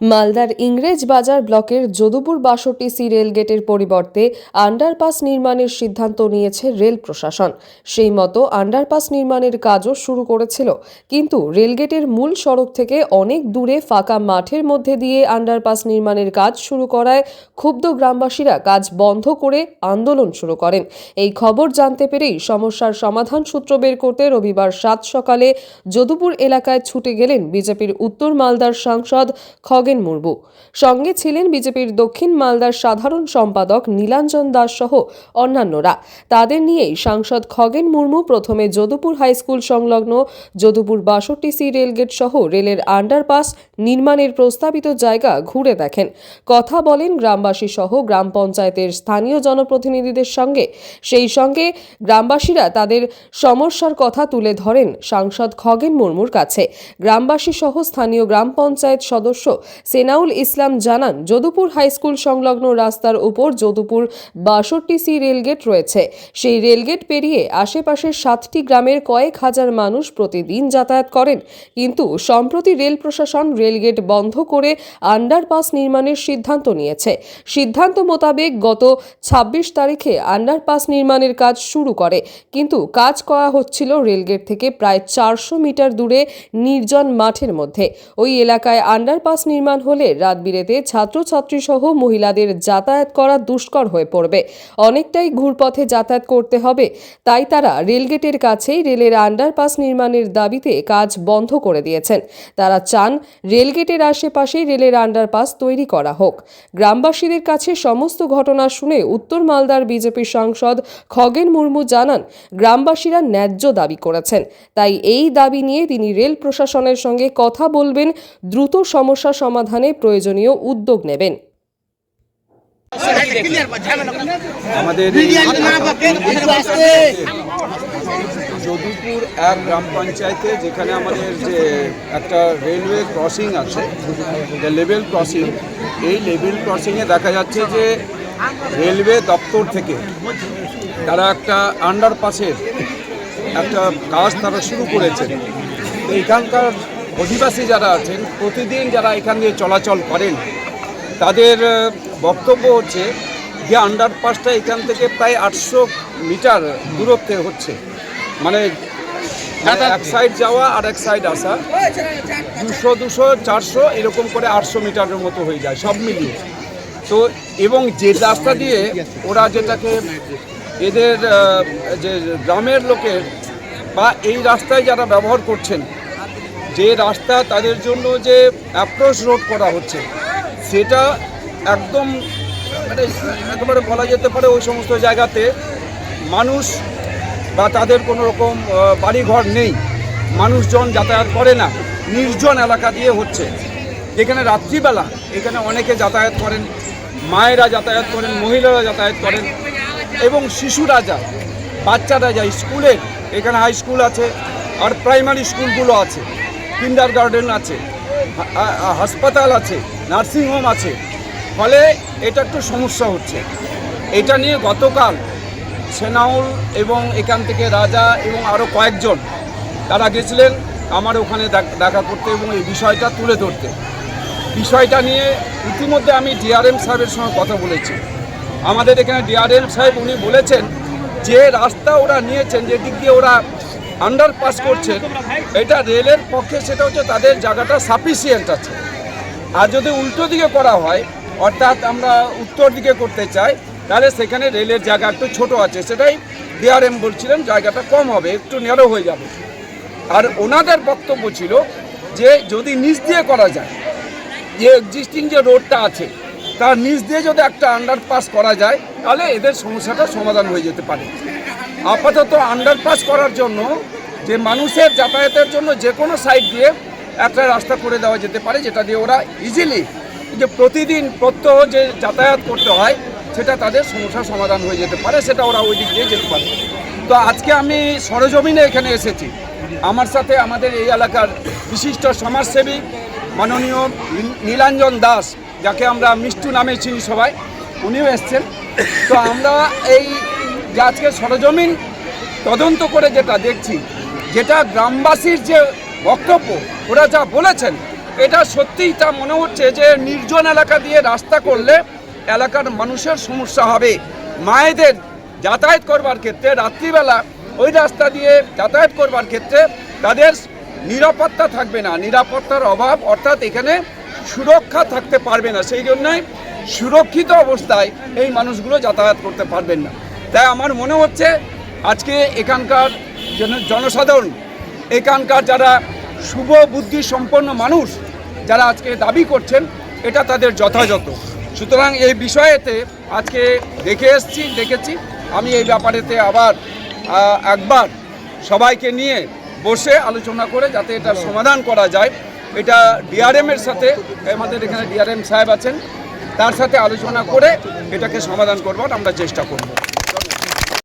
মালদার ইংরেজ বাজার ব্লকের যদুপুর বাষট্টি সি রেলগেটের পরিবর্তে আন্ডারপাস নির্মাণের সিদ্ধান্ত নিয়েছে রেল প্রশাসন। সেই মতো আন্ডারপাস নির্মাণের কাজও শুরু করেছিল, কিন্তু রেলগেটের মূল সড়ক থেকে অনেক দূরে ফাঁকা মাঠের মধ্যে দিয়ে আন্ডারপাস নির্মাণের কাজ শুরু করায় ক্ষুব্ধ গ্রামবাসীরা কাজ বন্ধ করে আন্দোলন শুরু করেন। এই খবর জানতে পেরেই সমস্যার সমাধান সূত্র বের করতে রবিবার সাত সকালে যদুপুর এলাকায় ছুটে গেলেন বিজেপির উত্তর মালদার সাংসদ খগেন মুর্মু। সঙ্গে ছিলেন বিজেপির দক্ষিণ মালদার সাধারণ সম্পাদক নীলাঞ্জন দাস সহ অন্যান্যরা। তাদের নিয়েই সাংসদ খগেন মুর্মু প্রথমে যদুপুর হাইস্কুল সংলগ্ন যদুপুর বাষট্টি সি রেলগেট সহ রেলের আন্ডারপাস নির্মাণের প্রস্তাবিত জায়গা ঘুরে দেখেন। কথা বলেন গ্রামবাসী সহ গ্রাম পঞ্চায়েতের স্থানীয় জনপ্রতিনিধিদের সঙ্গে। সেই সঙ্গে গ্রামবাসীরা তাদের সমস্যার কথা তুলে ধরেন সাংসদ খগেন মুর্মুর কাছে। গ্রামবাসী সহ স্থানীয় গ্রাম পঞ্চায়েত সদস্য সেনাউল ইসলাম জানান, যদুপুর হাইস্কুল সংলগ্ন রাস্তার উপর যদুপুর বাষট্টি সি রেলগেট রয়েছে। সেই রেলগেট পেরিয়ে আশেপাশের সাতটি গ্রামের কয়েক হাজার মানুষ প্রতিদিন যাতায়াত করেন। কিন্তু সম্প্রতি রেল প্রশাসন রেলগেট বন্ধ করে আন্ডারপাস নির্মাণের সিদ্ধান্ত নিয়েছে। সিদ্ধান্ত মোতাবেক গত ছাব্বিশ তারিখে আন্ডারপাস নির্মাণের কাজ শুরু করে। কিন্তু কাজ করা হচ্ছিল রেলগেট থেকে প্রায় চারশো মিটার দূরে নির্জন মাঠের মধ্যে। ওই এলাকায় আন্ডারপাস নির্মাণ হলে রাত বিরেতে ছাত্রছাত্রী সহ মহিলাদের যাতায়াত করা দুষ্কর হয়ে পড়বে। অনেকটাই ঘুরপথে যাতায়াত করতে হবে। তাই তারা রেলগেটের কাছেই রেলের আন্ডারপাস নির্মাণের দাবিতে কাজ বন্ধ করে দিয়েছেন। তারা চান রেলগেটের আশেপাশেই রেলের আন্ডারপাস তৈরি করা হোক। গ্রামবাসীদের কাছে সমস্ত ঘটনা শুনে উত্তর মালদার বিজেপি সাংসদ খগেন মুর্মু জানান, গ্রামবাসীরা ন্যায্য দাবি করেছেন। তাই এই দাবি নিয়ে তিনি রেল প্রশাসনের সঙ্গে কথা বলবেন। দ্রুত সমস্যা সমাধানে প্রয়োজনীয় উদ্যোগ নেবেন। আমাদের যদুপুর এক গ্রাম পঞ্চায়েতে যেখানে আমাদের যে একটা রেলওয়ে ক্রসিং আছে লেভেল ক্রসিং এই লেভেল ক্রসিংয়ে দেখা যাচ্ছে যে রেলওয়ে দপ্তর থেকে তারা একটা আন্ডারপাসের একটা কাজ তারা শুরু করেছে। তো এখানকার অধিবাসী যারা আছেন প্রতিদিন যারা এখান দিয়ে চলাচল করেন তাদের বক্তব্য হচ্ছে যে আন্ডারপাসটা এখান থেকে প্রায় আটশো মিটার দূরত্বে হচ্ছে। মানে মানে এক সাইড যাওয়া আর এক সাইড আসা। দুশো দুশো চারশো এরকম করে আটশো মিটারের মতো হয়ে যায় সব মিলিয়ে। তো এবং যে রাস্তা দিয়ে ওরা যেটাকে এদের যে গ্রামের লোকের বা এই রাস্তায় যারা ব্যবহার করছেন যে রাস্তা তাদের জন্য যে অ্যাপ্রোচ রোড করা হচ্ছে, সেটা একদম মানে একেবারে বলা যেতে পারে ওই সমস্ত জায়গাতে মানুষ বা তাদের কোনো রকম বাড়িঘর নেই। মানুষজন যাতায়াত করে না, নির্জন এলাকা দিয়ে হচ্ছে। যেখানে রাত্রিবেলা এখানে অনেকে যাতায়াত করেন, মায়েরা যাতায়াত করেন, মহিলারা যাতায়াত করেন এবং শিশুরা যায়, বাচ্চারা যায়। স্কুলের এখানে হাই স্কুল আছে, আর প্রাইমারি স্কুলগুলো আছে। কিন্ডার গার্ডেন আছে হাসপাতাল আছে নার্সিংহোম আছে। ফলে এটা একটু সমস্যা হচ্ছে। এটা নিয়ে গতকাল সেনাউল এবং এখান থেকে রাজা এবং আরও কয়েকজন তারা গেছিলেন আমার ওখানে দেখা করতে এবং এই বিষয়টা তুলে ধরতে। বিষয়টা নিয়ে ইতিমধ্যে আমি ডিআরএম সাহেবের সঙ্গে কথা বলেছি। আমাদের এখানে ডিআরএম সাহেব উনি বলেছেন যে রাস্তা ওরা নিয়েছেন যে দিক দিয়ে ওরা আন্ডারপাস করছেন এটা রেলের পক্ষে সেটা হচ্ছে তাদের জায়গাটা সাফিসিয়েন্ট আছে। আর যদি উল্টো দিকে করা হয়, অর্থাৎ আমরা উত্তর দিকে করতে চাই, তাহলে সেখানে রেলের জায়গা একটু ছোট আছে। সেটাই ডিআরএম বলছিলেন, জায়গাটা কম হবে, একটু ন্যারো হয়ে যাবে। আর ওনাদের বক্তব্য ছিল যে যদি নিচ দিয়ে করা যায়, যে এক্সিস্টিং যে রোডটা আছে, তার নিচ দিয়ে যদি একটা আন্ডারপাস করা যায়, তাহলে এদের সমস্যাটা সমাধান হয়ে যেতে পারে। আপাতত আন্ডারপাস করার জন্য যে মানুষের যাতায়াতের জন্য যে কোনো সাইড দিয়ে একটা রাস্তা করে দেওয়া যেতে পারে, যেটা দিয়ে ওরা ইজিলি যে প্রতিদিন প্রত্যহ যে যাতায়াত করতে হয়, সেটা তাদের সমস্যার সমাধান হয়ে যেতে পারে, সেটা ওরা ওই দিক দিয়ে যেতে পারে। তো আজকে আমি সরজমিনে এখানে এসেছি। আমার সাথে আমাদের এই এলাকার বিশিষ্ট সমাজসেবী মাননীয় নীলাঞ্জন দাস, যাকে আমরা মিষ্টু নামে চিনি সবাই, উনিও এসছেন। তো আমরা এই যে আজকে সরজমিন তদন্ত করে যেটা দেখছি, যেটা গ্রামবাসীর যে বক্তব্য, ওরা যা বলেছেন, এটা সত্যিই তা মনে হচ্ছে যে নির্জন এলাকা দিয়ে রাস্তা করলে এলাকার মানুষের সমস্যা হবে। মায়েদের যাতায়াত করবার ক্ষেত্রে রাত্রিবেলা ওই রাস্তা দিয়ে যাতায়াত করবার ক্ষেত্রে তাদের নিরাপত্তা থাকবে না। নিরাপত্তার অভাব, অর্থাৎ এখানে সুরক্ষা থাকতে পারবে না। সেই জন্যই সুরক্ষিত অবস্থায় এই মানুষগুলো যাতায়াত করতে পারবেন না। তাই আমার মনে হচ্ছে আজকে এখানকার জনসাধারণ, এখানকার যারা শুভ বুদ্ধি সম্পন্ন মানুষ যারা আজকে দাবি করছেন, এটা তাদের যথাযথ। সুতরাং এই বিষয়েতে আজকে দেখে এসছি, দেখেছি। আমি এই ব্যাপারেতে আবার একবার সবাইকে নিয়ে বসে আলোচনা করে যাতে এটা সমাধান করা যায়। এটা ডিআরএম এর সাথে, আমাদের এখানে ডিআরএম সাহেব আছেন, তার সাথে আলোচনা করে এটাকে সমাধান করবার আমরা চেষ্টা করব।